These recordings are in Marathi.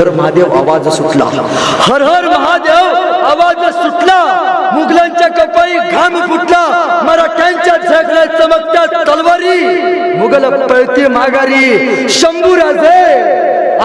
हर महादेव आवाज सुटला. हर हर महादेव आवाज सुटला. मुघलांच्या कपाळी घाम फुटला. मराठ्यांच्या झगड्या चमकत्या तलवारी. मुघल पळती माघारी. शंभू राजे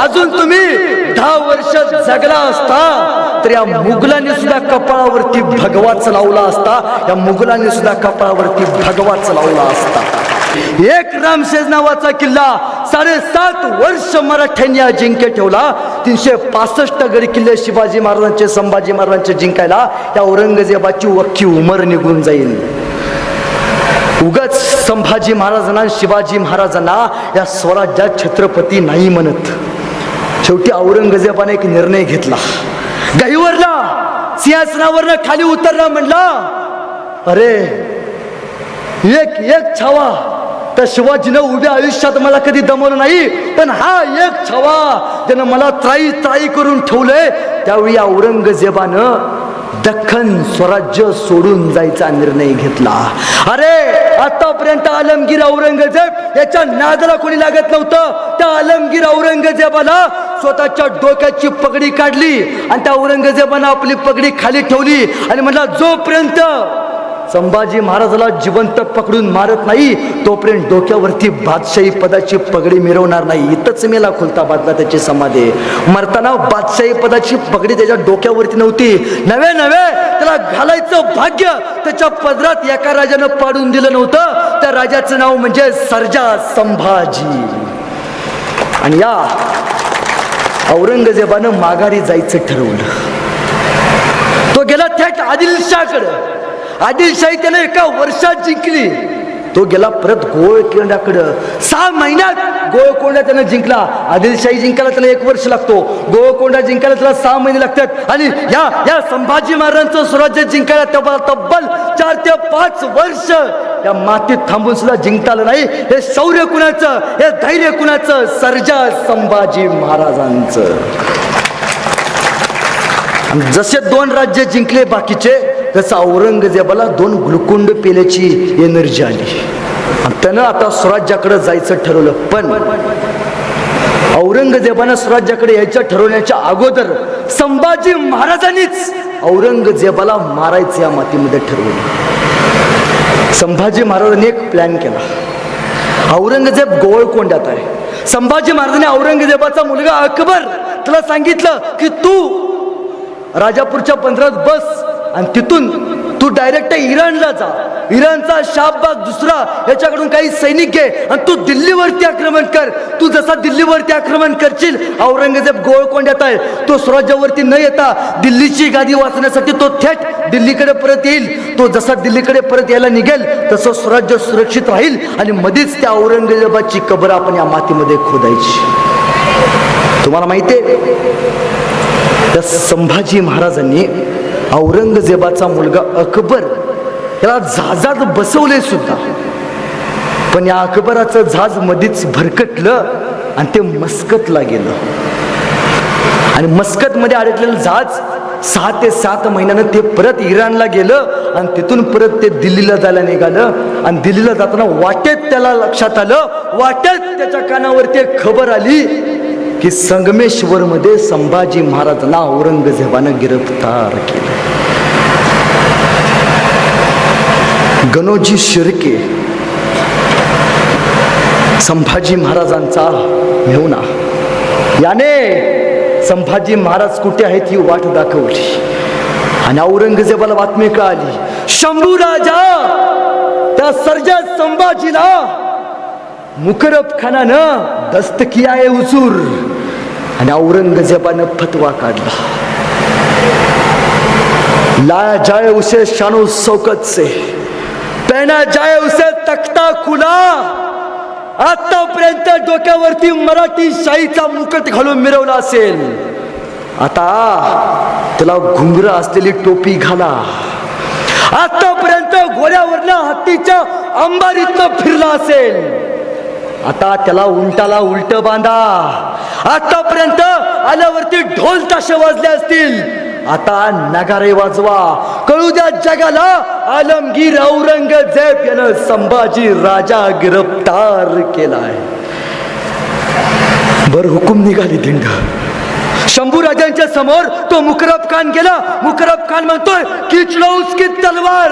अजून तुम्ही दहा वर्ष जगला असता तर या मुघलांनी सुद्धा कपाळावरती भगवाच लावला असता या मुघलांनी सुद्धा कपाळावरती भगवाच लावला असता. एक रामशेज नावाचा किल्ला साडेसात वर्ष मराठ्यांनी जिंके ठेवला. तीनशे पासष्ट गड किल्ले शिवाजी महाराजांचे संभाजी महाराजांचे जिंकायला त्या औरंगजेबाची वक्की उमर निघून जाईल. उगाच संभाजी महाराजांना शिवाजी महाराजांना या स्वराज्यात छत्रपती नाही म्हणत. शेवटी औरंगजेबाने एक निर्णय घेतला. गहीवरला सिंहासनावरनं खाली उतरला म्हणला अरे एक एक छावा त्या शिवाजीनं उभ्या आयुष्यात मला कधी दमवलं नाही पण हा एक छवा ज्यानं मला त्राई त्राई करून ठेवलंय त्यावेळी औरंगजेबानं दख्खन स्वराज्य सोडून जायचा निर्णय घेतला. अरे आतापर्यंत आलमगीर औरंगजेब याच्या नादाला कोणी लागत नव्हतं. त्या आलमगीर औरंगजेबाला स्वतःच्या डोक्याची पगडी काढली आणि त्या औरंगजेबानं आपली पगडी खाली ठेवली आणि म्हटला जोपर्यंत संभाजी महाराजाला जिवंत पकडून मारत नाही तोपर्यंत डोक्यावरती बादशाही पदाची पगडी मिरवणार नाही. इथंच मेला खुलता बादला त्याची समाधी. मरताना बादशाही पदाची पगडी त्याच्या डोक्यावरती नव्हती. नवे नवे त्याला घालायचं भाग्य त्याच्या पदरात एका राजानं पाडून दिलं नव्हतं. त्या राजाचं नाव म्हणजे सर्जा संभाजी. आणि या औरंगजेबानं माघारी जायचं ठरवलं. तो गेला थेट आदिलशाकडं आदिलशाही त्याने एका वर्षात जिंकली. तो गेला परत गोळकोंड्याकडं सहा महिन्यात गोळकोंडा त्यानं जिंकला. आदिलशाही जिंकायला त्याला एक वर्ष लागतो. गोळकोंडा जिंकायला त्याला सहा महिने लागतात. आणि या या संभाजी महाराजांचं स्वराज्य जिंकायला तेव्हा तब्बल चार ते पाच वर्ष या मातीत थांबून सुद्धा जिंकता आलं नाही. हे शौर्य कुणाचं? हे धैर्य कुणाचं? सर्जा संभाजी महाराजांचं. जसे दोन राज्य जिंकले बाकीचे तसं औरंगजेबाला दोन ग्लुकोंड पेल्याची एनर्जी आली. आणि त्यानं आता स्वराज्याकडे जायचं ठरवलं. पण औरंगजेबानं स्वराज्याकडे यायचं ठरवण्याच्या अगोदर संभाजी महाराजांनीच औरंगजेबाला मारायचं या मातीमध्ये ठरवलं. संभाजी महाराजांनी एक प्लॅन केला. औरंगजेब गोवळकोंड्यात आहे. संभाजी महाराजांनी औरंगजेबाचा मुलगा अकबर तुला सांगितलं की तू राजापूरच्या पंधरात बस. आणि तिथून तू डायरेक्ट इराणला जा. इराणचा शाहबाग दुसरा याच्याकडून काही सैनिक घे आणि तू दिल्लीवरती आक्रमण कर. तू जसा दिल्लीवरती आक्रमण करशील औरंगजेब गोळकोंड्यात आहे. तो स्वराज्यावरती न येता दिल्लीची गादी वाचण्यासाठी तो थेट दिल्लीकडे परत येईल. तो जसा दिल्लीकडे परत यायला निघेल तसं स्वराज्य सुरक्षित राहील आणि मध्येच त्या औरंगजेबाची कबर आपण या मातीमध्ये खोदायची. तुम्हाला माहिती आहे? त्या संभाजी महाराजांनी औरंगजेबाचा मुलगा अकबर याला जहाजात बसवले सुद्धा. पण या अकबराचं जहाज मधीच भरकटलं आणि ते मस्कतला गेलं. आणि मस्कतमध्ये अडकलेलं जहाज सहा ते सात महिन्यानं ते परत इराणला गेलं आणि तिथून परत ते दिल्लीला जायला निघालं. आणि दिल्लीला जाताना वाटेत त्याला लक्षात आलं. वाटेत त्याच्या कानावरती खबर आली. की संगमेश्वर मध्ये संभाजी महाराजांना औरंगजेबानं गिरफ्तार केलं. गणोजी शिर्के संभाजी महाराजांचा मेहुणा. याने संभाजी महाराज कुठे आहेत ही वाट दाखवली. आणि औरंगजेबाला बातमी कळाली शंभू राजा त्या सर्जा संभाजीला मुकरब खानानं दस्त किया आहे उचूर आणि औरंगजेबानं फतवा काढला. लाया जाय उसे शानो सौकत से. पेना जाय उसे तख्ता खुला. आतापर्यंत डोक्यावरती मराठी शाहीचा मुकट घालून मिरवला असेल. आता त्याला घुंगर असलेली टोपी घाला. आतापर्यंत घोड्यावरनं हत्तीच्या अंबारीतनं फिरला असेल. आता त्याला उलटाला उलट बांधा. आतापर्यंत आल्यावरती ढोल ताशे वाजले असतील. आता नगारे वाजवा. कळू द्या जगाला आलमगीर औरंगजेब यानं संभाजी राजा गिरफ्तार केलाय. बर हुकूम निघाली दिंड. शंभू राजांच्या समोर तो मुकरब खान गेला. मुकरब खान म्हणतोय किचलोस की तलवार.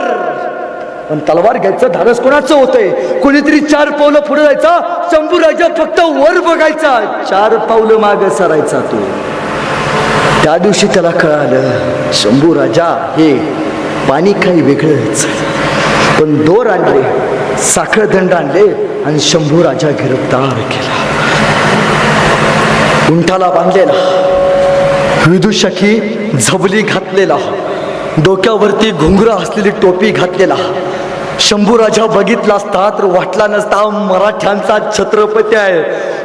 पण तलवार घ्यायचं धाडस कोणाचं होतंय? कोणीतरी चार पावलं पुढे जायचा शंभू राजा फक्त वर बघायचा चार पावलं माग सरायचा तो. त्या दिवशी त्याला कळालं शंभू राजा हे पाणी काही वेगळंच. पण दोर आणले साखळदंड आणले आणि शंभू राजा गिरफ्तार केला. उंठाला बांधलेला. विदुषकी झबली घातलेला. डोक्यावरती घुंगरं असलेली टोपी घातलेला. शंभू राजा बघितला असता तर वाटला नसता मराठ्यांचा छत्रपती आहे.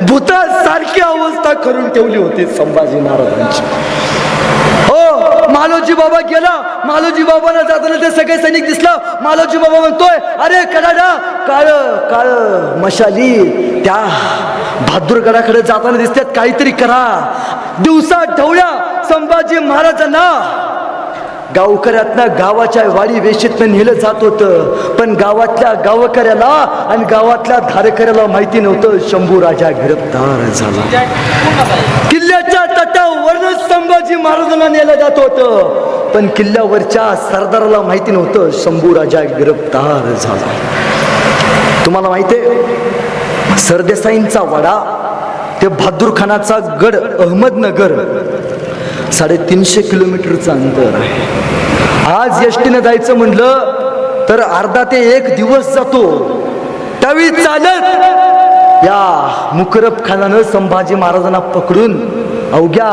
भूतासारखी अवस्था करून ठेवली होती संभाजी महाराजांची. हो मालोजी बाबा गेला. मालोजी बाबांना जाताना ते सगळे सैनिक दिसलं. मालोजी बाबा म्हणतोय अरे कडाडा काळ काळ मशाली त्या बहादूरगडाकडे जाताना दिसतात. काहीतरी करा. दिवसा ढवळ्या संभाजी महाराजांना गावकऱ्यातनं गावाच्या वाडी वेशीतनं नेलं जात होतं. पण गावातल्या गावकऱ्याला आणि गावातल्या धारकऱ्याला माहिती नव्हतं. शंभू राजा गिरफ्तार झाला. किल्ल्याच्या तटावर संभाजी महाराजांना नेलं जात होतं. पण किल्ल्यावरच्या सरदाराला माहिती नव्हतं. शंभू राजा गिरफ्तार झाला. तुम्हाला माहिती आहे? सरदेसाईंचा वाडा ते बहादूर खानाचा गड अहमदनगर साडेतीनशे किलोमीटरचं अंतर. आहे आज एसटीनं जायचं म्हणलं तर अर्धा ते एक दिवस जातो. त्यावेळी चालत या मुकरब खानानं संभाजी महाराजांना पकडून अवघ्या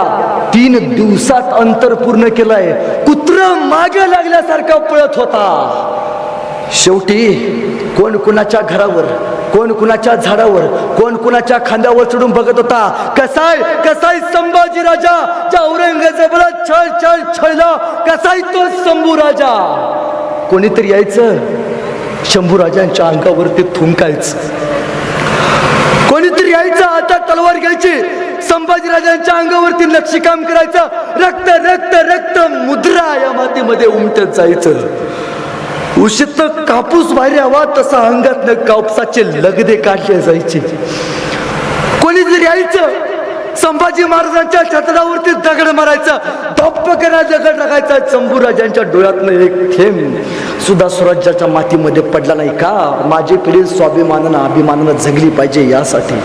तीन दिवसात अंतर पूर्ण केलंय. कुत्र मागे लागल्यासारखा पळत होता. शेवटी कोण कुणाच्या घरावर कोण कुणाच्या झाडावर कोण कुणाच्या खांद्यावर चढून बघत होता? कसाय कसाय संभाजी राजा ज्या औरंगजेबाला छळ छळ छळला कसाय तो शंभू राजा. कोणीतरी यायचं? शंभू राजांच्या अंगावरती थुंकायचं. कोणीतरी यायचं? आता तलवार घ्यायची. संभाजीराजांच्या अंगावरती नक्षीकाम करायचं. रक्त रक्त रक्त मुद्रा या मातीमध्ये उमटत जायचं. उशीत कापूस बाहेर यावा तसा अंगातनं कापसाचे लगदे काढले जायचे. कोणीतरी यायचं संभाजी महाराजांच्या छत्रावरती दगड मारायचा धप्प करा दगड टाकायचा शंभूराजांच्या डोळ्यातनं एक थेंब सुद्धा स्वराज्याच्या मातीमध्ये पडला नाही का? माझी पिढी स्वाभिमानानं अभिमानानं जगली पाहिजे यासाठी.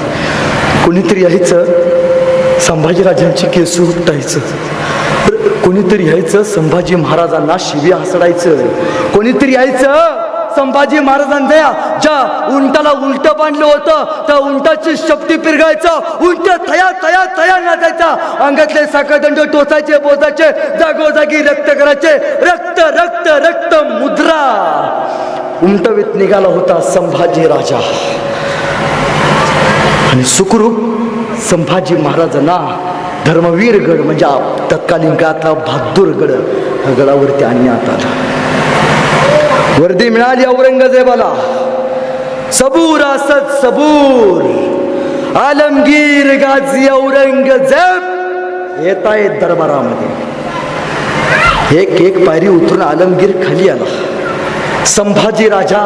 कोणीतरी यायचं संभाजीराजांची केस उपटायचं कोणीतरी यायचं संभाजी महाराजांना शिवी हसडायचं. कोणीतरी यायचं संभाजी महाराजांच्या ज्या उंटाला उलट बांधलं होतं त्या उंटाची शक्ती पिरगायचं. उंट थया थया थया नाचायचा अंगातले साखरदंड टोचायचे बोचायचे जागोजागी रक्त करायचे. रक्त रक्त रक्त मुद्रा. उमटवीत निघाला होता संभाजी राजा. आणि सुखरूप संभाजी महाराजांना धर्मवीर गड म्हणजे तत्कालीन काळातला बहादूर गड गडावरती आणण्यात आला. वर्दी मिळाली औरंगजेबाला. सबूर असत सबूर. आलमगीर गाजी औरंगजेब. येत आहेत दरबारामध्ये. एक एक पायरी उतरून आलमगीर खाली आला. संभाजी राजा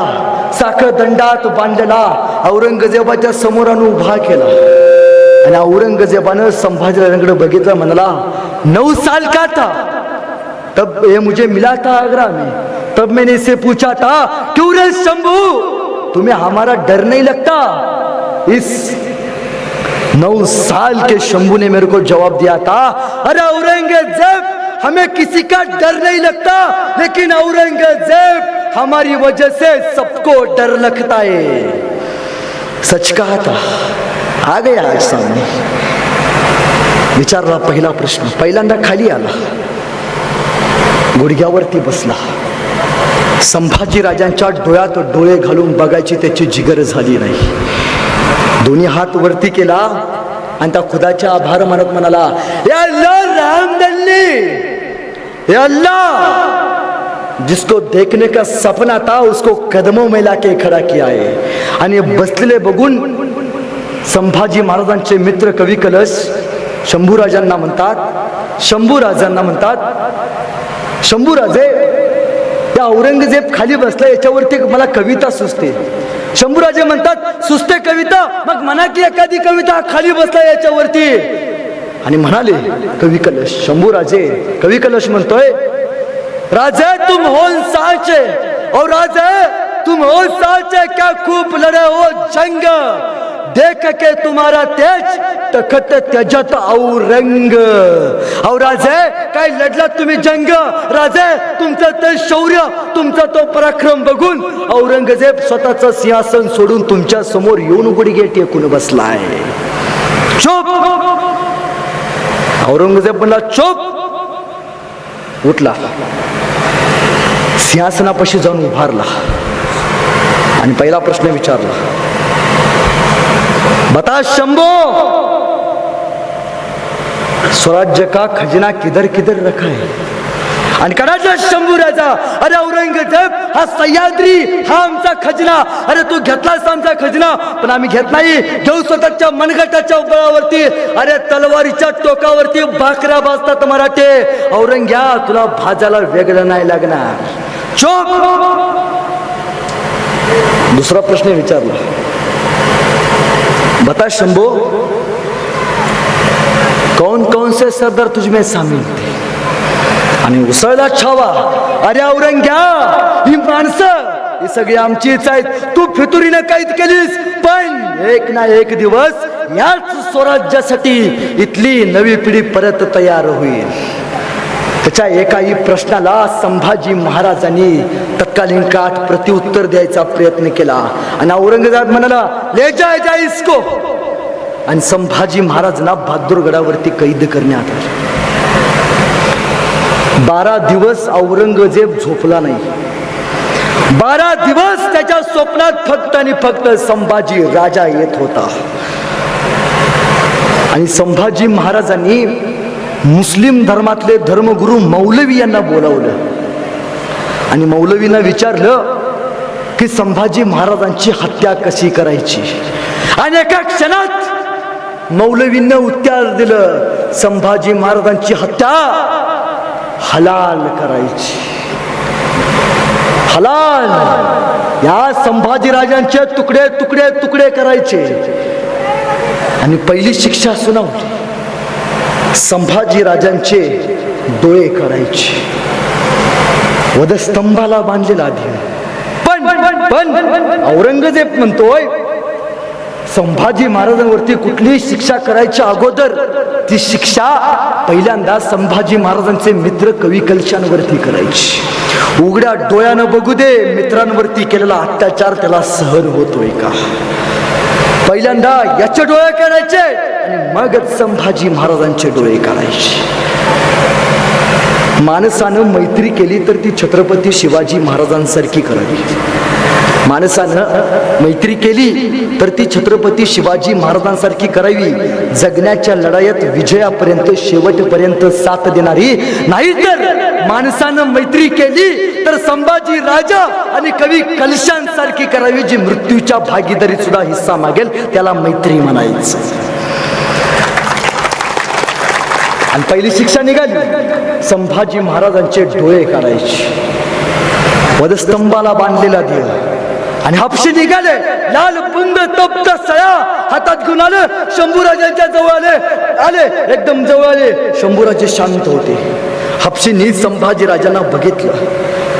साखर दंडात बांधलेला औरंगजेबाच्या समोरानं उभा केला. आणि औरंगजेबानं संभाजीराजांकडे बघितलं म्हणाला नऊ साल का था? तब ये मुझे मिला था आगरा में। तब मैंने इससे पूछा था क्यों रे शंभू? तुम्हें हमारा डर नहीं लगता? इस नौ साल के शंभू ने मेरे को जवाब दिया था अरे औरंगजेब हमें किसी का डर नहीं लगता लेकिन औरंगजेब हमारी वजह से सबको डर लगता है। सच कहा था। आ गया आज सामने. विचारला पहिला प्रश्न. पहिल्यांदा खाली आला. गुडघ्यावरती बसला. संभाजी राजांच्या डोळ्यात डोळे घालून बघायची त्याची जिगर झाली नाही. दोन्ही हात वरती केला आणि त्या खुदाच्या आभार मानत म्हणाला अल्लाह! जिसको देखने का सपना था उसको कदमों में लाके खड़ा किया है. आणि बसलेले बघून संभाजी महाराजांचे मित्र कवी कलश शंभूराजांना म्हणतात शंभूराजांना म्हणतात शंभूराजे त्या औरंगजेब खाली बसला याच्यावरती मला कविता सुचते. शंभूराजे म्हणतात सुचते कविता मग म्हणा की एखादी कविता खाली बसला याच्यावरती. आणि म्हणाले कवी कलश शंभूराजे कवी कलश म्हणतोय राजे तुम हो साचे और राजे तुम हो साचे क्या खूप लढे हो जंग देख के तुम्हारा तेज तखत त्याच्यात औरंग औ राजे काय लढला तुम्ही जंग? राजे तुमचं ते शौर्य तुमचा तो पराक्रम बघून औरंगजेब स्वतःचं सिंहासन सोडून तुमच्यासमोर येऊन गुडघे टेकून बसलाय. चोप! औरंगजेब म्हणला चोप! उठला. सिंहासनापाशी जाऊन उभारला. आणि पहिला प्रश्न विचारला बता शंभो। स्वराज्य का खजिना किधर किधर रखा है? आणि कडाचा शंभू राजा अरे औरंगजेब हा सह्याद्री हा आमचा खजना. अरे तू घेतलास आमचा खजना पण आम्ही घेत नाही. घेऊ स्वतःच्या मनगटाच्या बळावरती अरे तलवारीच्या टोकावरती भाकऱ्या भाजतात मराठे. औरंग्या तुला भाजायला वेगळं नाही लागणार. चोप! दुसरा प्रश्न विचारला. बता शंभो कौन कौन से सरदार तुझमें शामिल थे? आणि उसळला छावा अरे औरंग्या ही माणसं ही सगळी आमचीच आहेत. तू फितुरीनं कैद केलीस पण एक ना एक दिवस याच स्वराज्यासाठी इथली नवी पिढी परत तयार होईल. त्याच्या एकाही प्रश्नाला संभाजी महाराजांनी तत्कालीन काठ प्रत्युत्तर द्यायचा प्रयत्न केला. आणि औरंगजेब म्हणाला ले जाय जा इसको. आणि संभाजी महाराजांना बहादूरगडावरती कैद करण्यात आले. बारा दिवस औरंगजेब झोपला नाही. बारा दिवस त्याच्या स्वप्नात फक्त आणि फक्त संभाजी राजा येत होता. आणि संभाजी महाराजांनी मुस्लिम धर्मातले धर्मगुरू मौलवी यांना बोलावलं. आणि मौलवीनं विचारलं की संभाजी महाराजांची हत्या कशी करायची? आणि एका क्षणात मौलवीनं उत्तर दिलं संभाजी महाराजांची हत्या हलाल करायची. हलाल. या संभाजीराजांचे तुकडे तुकडे तुकडे करायचे. आणि पहिली शिक्षा सुनावली. संभाजी राजांचे डोळे करायचे वधस्तंभाला बांधलेला आधी. पण पण औरंगजेब म्हणतोय संभाजी महाराजांवरती कुठलीही शिक्षा करायच्या अगोदर ती शिक्षा पहिल्यांदा संभाजी महाराजांचे मित्र कवी कलशांवरती करायची. उघड्या डोळ्यानं बघू दे मित्रांवरती केलेला अत्याचार त्याला सहन होतोय का? पहिल्यांदा याचे डोळे करायचे आणि मगच संभाजी महाराजांचे डोळे काढायचे. माणसानं मैत्री केली तर ती छत्रपती शिवाजी महाराजांसारखी करावी. माणसानं मैत्री केली तर ती छत्रपती शिवाजी महाराजांसारखी करावी. जगण्याच्या लढाईत विजयापर्यंत शेवटपर्यंत साथ देणारी. नाही तर माणसानं मैत्री केली तर संभाजी राजा आणि कवी कलशांसारखी करावी जी मृत्यूच्या भागीदारीत सुद्धा हिस्सा मागेल त्याला मैत्री म्हणायचं. आणि पहिली शिक्षा निघाली. संभाजी महाराजांचे डोळे काढायचे. वधस्तंभाला बांधलेला देव. आणि हापशी निघाले. लाल पुंद तप्त सळा हातात घेऊन आलं. शंभूराजांच्या जवळ आले. आले. एकदम जवळ आले. शंभूराजे शांत होते. हापशीनी संभाजी राजांना बघितलं.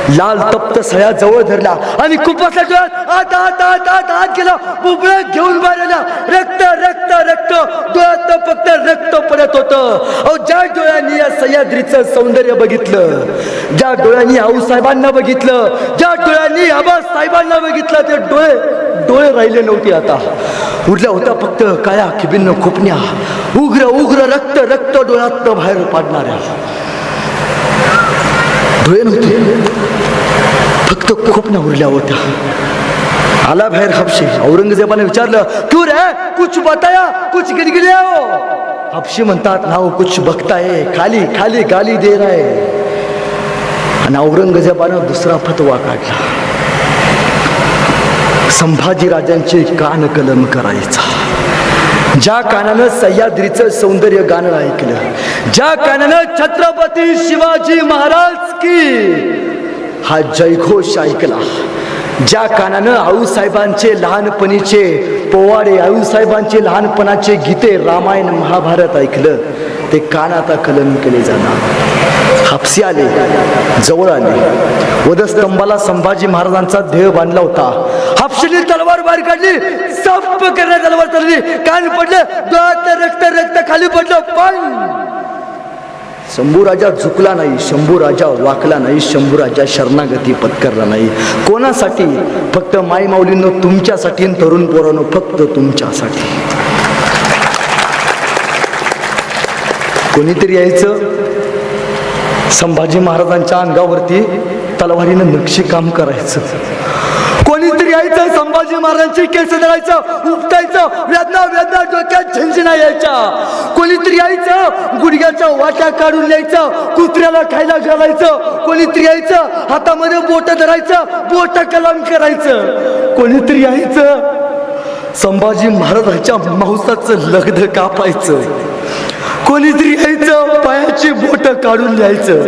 लाल तप्त सया जवळ धरला आणि खूप डोळ्यात आत आत आत आत आत गेला. बुबळ घेऊन बाहेरला. रक्त रक्त रक्त. डोळ्यात फक्त रक्त पडत होतं. अहो ज्या डोळ्यांनी या सह्याद्रीचं सौंदर्य बघितलं ज्या डोळ्यांनी आऊसाहेबांना बघितलं ज्या डोळ्यांनी आबा साहेबांना बघितलं ते डोळे डोळे राहिले नव्हते आता. उरल्या होत्या फक्त काळ्या किबिन्न खोपण्या. उग्र उग्र रक्त रक्त डोळ्यात बाहेर पाडणाऱ्या. डोळे नव्हते फक्त खोपण्या उरल्या होत्या. आला बाहेर हापशी. औरंगजेबाने विचारलं तू रे? कुछ बताया? कुछ गिरगिरिया हो? हापशी म्हणतात नाव कुछ बघताय खाली खाली गाली दे राय आणि औरंगजेबानं दुसरा फतवा काढला. संभाजी राजांचे कान कलम करायचा. ज्या कानानं सह्याद्रीचं सौंदर्य गाणं ऐकलं ज्या कानानं छत्रपती शिवाजी महाराज की हा जयघोष ऐकला ज्या कानानं आऊसाहेबांचे लहानपणीचे पोवाडे आऊसाहेबांचे लहानपणाचे गीते रामायण महाभारत ऐकलं ते कान आता कलम केले जाणार. हापसी आले जवळ आले. वधस्तंभाला संभाजी महाराजांचा देह बांधला होता. हापशीली तलवार बाहेर काढली सप करण्यात तलवार चालली. कान पडलं रक्त रक्त खाली पडलं पण शंभू राजा झुकला नाही शंभू राजा वाकला नाही शंभू राजा शरणागती पत्करला नाही. कोणासाठी? फक्त माई माऊलींनो तुमच्यासाठी तरुण पोरांनो फक्त तुमच्यासाठी. कोणीतरी यायचं? संभाजी महाराजांच्या अंगावरती तलवारीनं नक्षीकाम करायचं. कोणीतरी यायचं संभाजी महाराजांची केस धरायचं उपटायचं वेदना वेदना डोक्यात झंझणा यायच्या. कोणीतरी यायचं गुडघ्याच्या वाट्या काढून यायचं कुत्र्याला खायला घालायचं. कोणीतरी यायचं हातामध्ये बोट धरायचं बोट कलाम करायचं. कोणीतरी यायचं संभाजी महाराजांच्या मांसाचं लगद कापायचं. कोणीतरी यायचं पायाची बोट काढून द्यायचं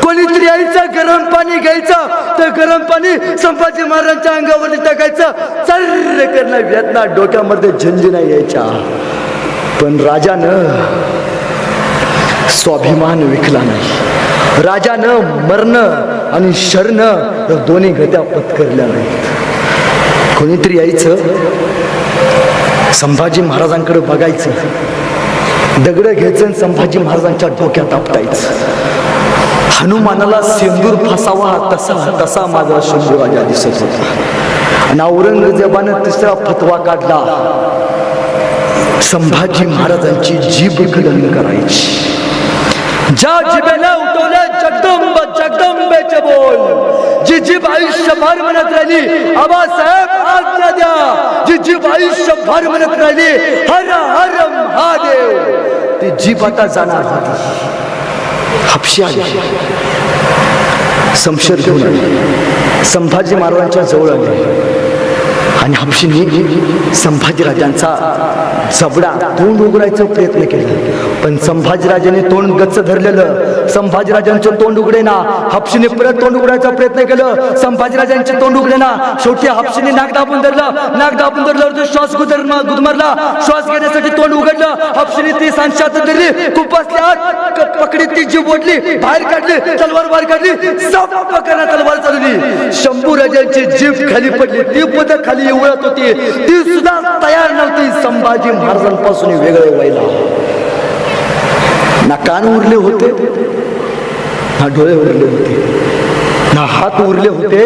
कोणीतरी यायचं गरम पाणी घ्यायचं तर गरम पाणी संभाजी महाराजांच्या अंगावरती टाकायचं. चर्र करणं वेदना डोक्यामध्ये झंझिना यायच्या. पण राजानं स्वाभिमान विकला नाही. राजानं मरण आणि शरण या दोन्ही गत्या पत्करल्या नाहीत. कोणीतरी यायचं संभाजी महाराजांकडे बघायचं. दगड घ्यायचं संभाजी महाराजांच्या डोक्यात आपटायचं. हनुमानाला सिंदूर फसावा तसा तसा माझा शंभू राजा दिसत होता. आणि औरंगजेबानं तिसरा फतवा काढला. संभाजी महाराजांची जीभ गलन करायची. ज्या जिबेला उठवल्या जगदंब जगदंबेचे बोल. जी जीभ आयुष्यभर म्हणत राहिली. आबासाहेब आज्ञा द्या. जी जीभ आयुष्यभर म्हणत राहिली. हर हर महादेव. ती जीभ आता जाणार होती हापशी आली. समशेर घेऊन संभाजी महाराजांच्या जवळ आली. आणि हापशीने संभाजीराजांचा जबडा तोंड उघडायचा प्रयत्न केला. पण संभाजीराजाने तोंड गच्च धरलेलं संभाजीराजांचं तोंड उघडे ना हापशीने परत तोंड उघडायचा प्रयत्न केलं संभाजीराजांचे तोंड उघडे ना शेवटी हापशीने नाक दाबून धरलं नाक दाबून धरलं तो श्वास गुदर गुदमरला श्वास घेण्यासाठी तोंड उघडलं हापशीने ती सांशात धरली खूपच पकडीत पकडी ती जीव ओढली बाहेर काढली तलवार बाहेर काढली सब पकडा तलवार चालली शंभू राजांची जीभ खाली पडली ती पद खाली उडत होती. ती सुद्धा तयार नव्हती. संभाजी महाराजांपासून वेगळे व्हायला. ना कान उरले होते ना डोळे उरले होते ना हात उरले होते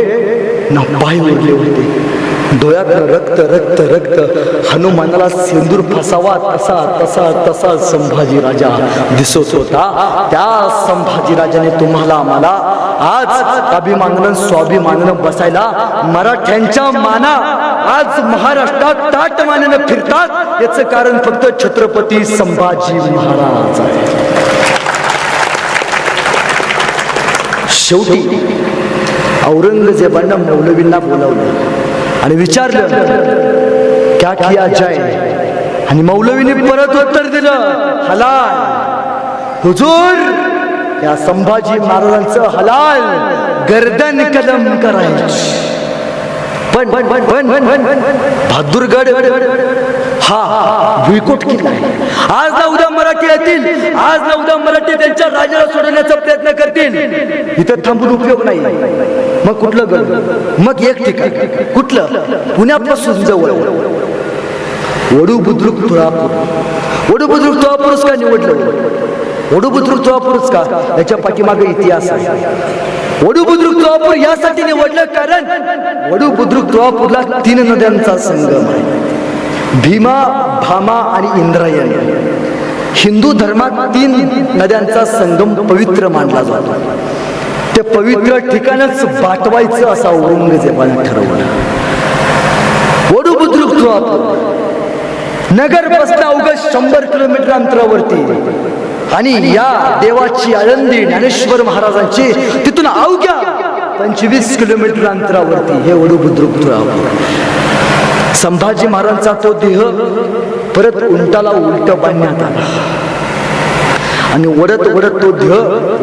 ना पाय उरले होते. डोळ्यात रक्त रक्त रक्त. हनुमानाला सिंदूर फसावा तसा तसा तसा संभाजी राजा दिसत होता. त्या संभाजी राजाने तुम्हाला आम्हाला आज अभिमानन स्वाभिमानन बसायला मराठ्यांच्या माना आज महाराष्ट्रात ताट मानेनं फिरतात. याचं कारण फक्त छत्रपती संभाजी महाराज शेवटी औरंगजेबानं मौलवींना बोलावलं. आणि विचारलं क्या किया जाय आणि मौलवीने परत उत्तर दिलं हलाल हुजूर या संभाजी महाराजांचं हलाल गर्दन कलम करायची पण पण पण पण पण पण बहादूरगड हा भुईकोट किल्ला आहे. आज ना उद्या मराठी येतील. आज ना उद्या मराठी त्यांच्या राजाला सोडवण्याचा प्रयत्न करतील. इथं थांबून उपयोग नाही. मग कुठलं गड मग एक ठिकाण. कुठलं? पुण्यापासून जवळ. वडू बुद्रुक तुळापूर. वडू बुद्रुक तुळापूरच का निवडलं? वडू बुद्रुक तुळापूरच का? याच्या पाठीमागे इतिहास आहे. वडू बुद्रुक तुळापूर यासाठी निवडलं कारण वडू बुद्रुक तुळापूरला तीन नद्यांचा संगम आहे. भीमा भामा आणि इंद्रायण. हिंदू धर्मात तीन नद्यांचा संगम पवित्र मानला जातो. ते पवित्र ठिकाणच बाटवायचं असा औरंगजेबाने ठरवलं. वडू बुद्रुक तुळापूर नगर बसता अवघड शंभर किलोमीटर अंतरावरती. आणि या देवाची आळंदी ज्ञानेश्वर महाराजांची तिथून अवघ्या पंचवीस किलोमीटर अंतरावरती हे वडू बुद्रुक तुळापूर संभाजी महाराजांचा तो देह परत उंटाला उलट बांधण्यात आला. आणि वडत वडत तो देह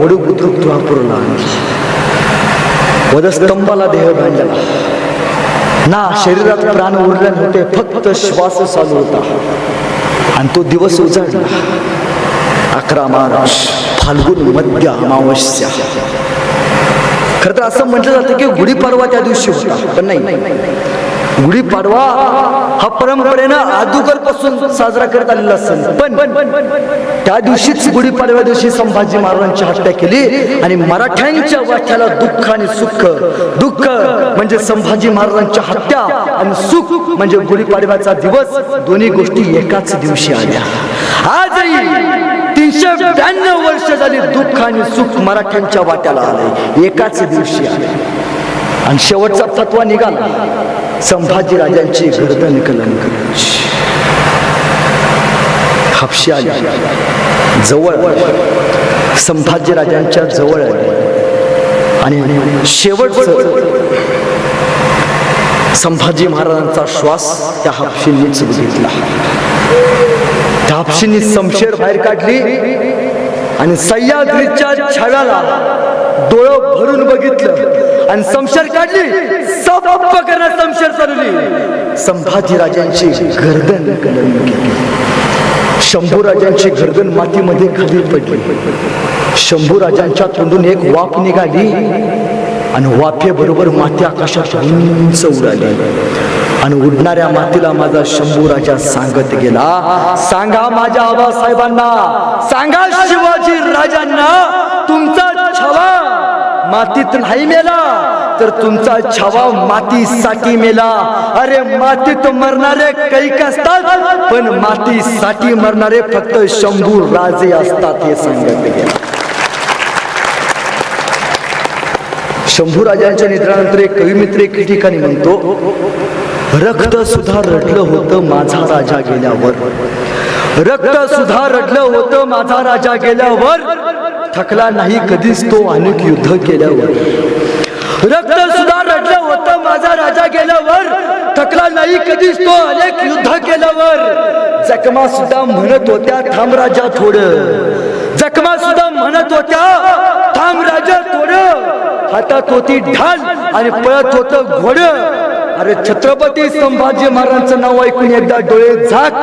वडू बुद्रुक तुळापूरला वधस्तंभाला देह बांधला. ना शरीरात प्राण उरले नव्हते फक्त श्वास चालू होता. आणि तो दिवस उजाडला अकरा मार्च फाल्गुन मध्य अमावस्या. खर तर असं म्हटलं जातं की गुढीपाडवा त्या दिवशी होता पण नाही. गुढीपाडवा हा परंपरेनं अगोदरपासून साजरा करत आलेला सण. पण त्या दिवशीच गुढीपाडव्या दिवशी संभाजी महाराजांची हत्या केली आणि मराठ्यांच्या वाट्याला दुःख आणि सुख. दुःख म्हणजे संभाजी महाराजांची हत्या आणि सुख म्हणजे गुढीपाडव्याचा दिवस. दोन्ही गोष्टी एकाच दिवशी आल्या. आजही तीनशे ब्याण्णव वर्ष झाली दुःख आणि सुख मराठ्यांच्या वाट्याला आले एकाच दिवशी आले आणि शेवटचा फतवा निघाला. संभाजी राजांची गर्दन करायची हापशी आली. जवळ. संभाजी राजांच्या जवळ. आली आणि शेवटचं संभाजी महाराजांचा श्वास त्या हापशींनीच बघितला त्या हापशींनी समशेर बाहेर काढली. आणि सह्याद्रीच्या छाव्याला डोळं भरून बघितलं. आणि समशेर काढली. सप्प करणं समशेर चालवली संभाजी राजांची गर्दन कलम शंभू राजांची गर्दन मातीमध्ये खाली पडली. शंभू राजांच्या तोंडून एक वाफ निघाली आणि वाफेबरोबर माती आकाशात उंच उडाली. आणि उडणाऱ्या मातीला माझा शंभू राजा सांगत गेला सांगा माझ्या आबासाहेबांना सांगा शिवाजी राजांना तुमचा छवा मातीत नाही मेला तर तुमचा छावा मातीसाठी मेला. अरे मातीत मरणारे कैक असतात? पण मातीसाठी मरणारे फक्त शंभू राजे असतात हे सांगत गेला शंभू राजांच्या निधनानंतर एक कविमित्र एक ठिकाणी म्हणतो रक्त सुद्धा रडलं होतं माझा राजा गेल्यावर. रक्त सुद्धा रडलं होतं माझा राजा गेल्यावर. थकला नाही कधीच तो अनेक युद्ध केल्यावर. रक्त सुद्धा रडलं होतं माझा राजा गेल्यावर. थकला नाही कधीच तो अनेक युद्ध केल्यावर. जखमा सुद्धा म्हणत होत्या थांब राजा थोडं. जखमा सुद्धा म्हणत होत्या थांब राजा थोड. हातात होती ढाल आणि पळत होत घोड. अरे छत्रपती संभाजी महाराजांचं नाव ऐकून एकदा डोळे झाक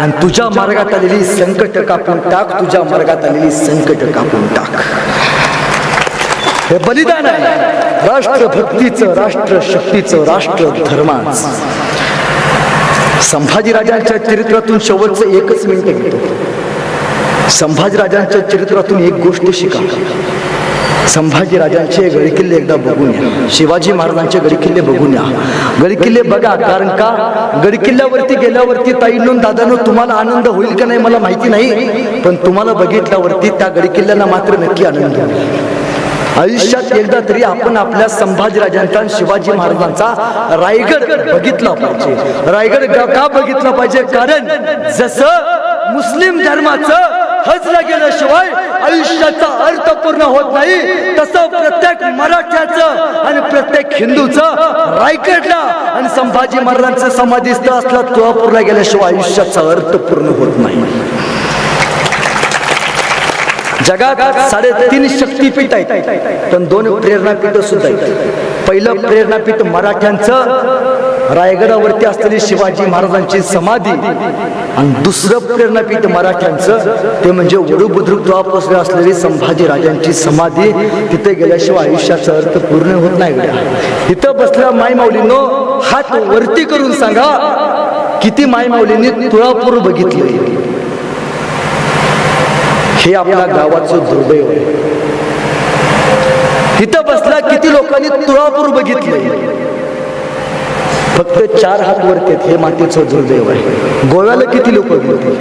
आणि तुझ्या मार्गात आलेली संकट कापून टाक तुझ्या मार्गात आलेली संकट कापून टाक. हे बलिदान आहे. राष्ट्रभक्तीचं राष्ट्र शक्तीचं राष्ट्र धर्माचं संभाजी राजांच्या चरित्रातून शेवटचं एकच मिनिट घेतो. संभाजी राजांच्या चरित्रातून एक गोष्ट शिका. संभाजी राजांचे गडकिल्ले एकदा बघून या. शिवाजी महाराजांचे गडकिल्ले बघून या. गडकिल्ले बघा कारण का? गडकिल्ल्यावरती गेल्यावरती ताईंनो दादानो तुम्हाला आनंद होईल का नाही मला माहिती नाही पण तुम्हाला बघितल्यावरती त्या गडकिल्ल्याला मात्र नक्की आनंद होईल. आयुष्यात एकदा तरी आपण आपल्या संभाजी राजांचा आणि शिवाजी महाराजांचा रायगड बघितला पाहिजे. रायगड का- का बघितला पाहिजे? कारण जसं मुस्लिम धर्माचं हजला गेल्याशिवाय आयुष्याचा अर्थ पूर्ण होत नाही. तसं प्रत्येक मराठ्याचं आणि प्रत्येक हिंदूचं रायगडला आणि संभाजी महाराजांचं समाधीस्थ असलं तुळापूरला गेल्याशिवाय आयुष्याचा अर्थ पूर्ण होत नाही. जगात साडेतीन शक्तीपीठ आहेत. पण दोन प्रेरणापीठ सुद्धा आहेत. पहिलं प्रेरणापीठ मराठ्यांचं रायगडावरती असलेली शिवाजी महाराजांची समाधी आणि दुसरं प्रेरणापीठ मराठ्यांचं ते म्हणजे वडू बुद्रुक द्वापासून असलेली संभाजी राजांची समाधी तिथे गेल्याशिवाय आयुष्याचा अर्थ पूर्ण होत नाही तिथं बसल्या माय माऊलीनो हात वरती करून सांगा किती माय माऊलींनी तुळापूर बघितले हे आपल्या गावाचं दुर्दैव आहे. तिथं बसला किती लोकांनी तुळापूर बघितले फक्त चार हात वरती हे मातीचं दुर्दैव आहे. गोव्याला किती लोक गेले?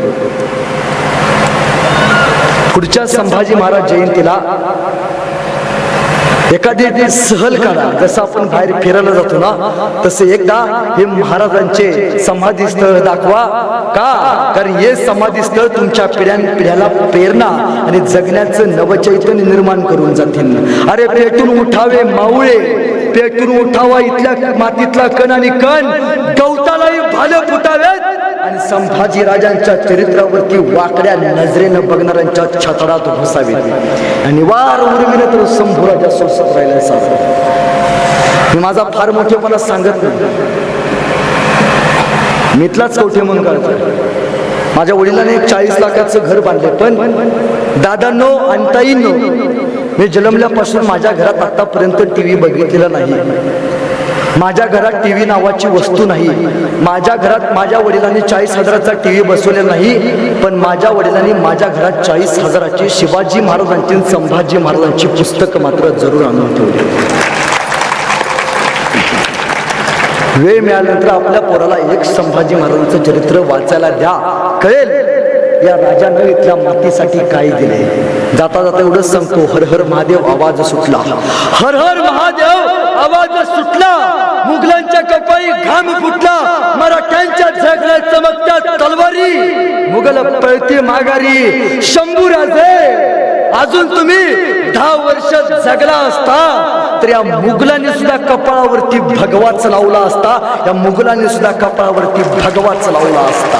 पुढच्या संभाजी महाराज जयंतीला एखादी सहल काढा. जसं आपण बाहेर फिरायला जातो ना तसे एकदा हे महाराजांचे समाधी स्थळ दाखवा. का? कारण हे समाधी स्थळ तुमच्या पिढ्यान पिढ्याला प्रेरणा आणि जगण्याचं नवचैतन्य निर्माण करून जातील. अरे पेटून उठावे मावळे. पेटून उठावा इथल्या मातीतला कण आणि कण. गवतालाही भालं फुटावेत. आणि संभाजी राजांच्या चरित्रावरती वाकड्या नजरेनं बघणाऱ्यांच्या छतडात घुसावे आणि वार उर्मिले तर संभूराजा सोसत राहिला असावा. मी माझा फार मोठेपणा सांगत नाही. मिथलाच कवठे म्हणून करतो माझ्या वडिलांनी एक चाळीस लाखाचं घर बांधले पण दादांनो आणि ताईंनो मी जन्मल्यापासून माझ्या घरात आतापर्यंत टी व्ही बघितलेला नाही माझ्या घरात टीव्ही नावाची वस्तू नाही. माझ्या घरात माझ्या वडिलांनी चाळीस हजाराचा टीव्ही बसवलेला नाही पण माझ्या वडिलांनी माझ्या घरात चाळीस हजाराची शिवाजी महाराजांची संभाजी महाराजांची पुस्तकं मात्र जरूर आणून ठेवली. वेळ मिळाल्यानंतर आपल्या पोराला एक संभाजी महाराजांचं चरित्र वाचायला द्या. कळेल या राजानं इथल्या मातीसाठी काय दिले जाता जाता एवढंच सांगतो हर हर महादेव आवाज सुटला. हर हर महादेव आवाज सुटला मुघलांच्या कपाळी घाम फुटला मराठ्यांच्या झगड्या चमकत्या तलवारी मुघल पळते माघारी शंभू राजे अजून तुम्ही दहा वर्ष जगला असता तर या मुघलांनी सुद्धा कपाळावरती भगवाच लावला असता या मुघलांनी सुद्धा कपाळावरती भगवाच लावला असता.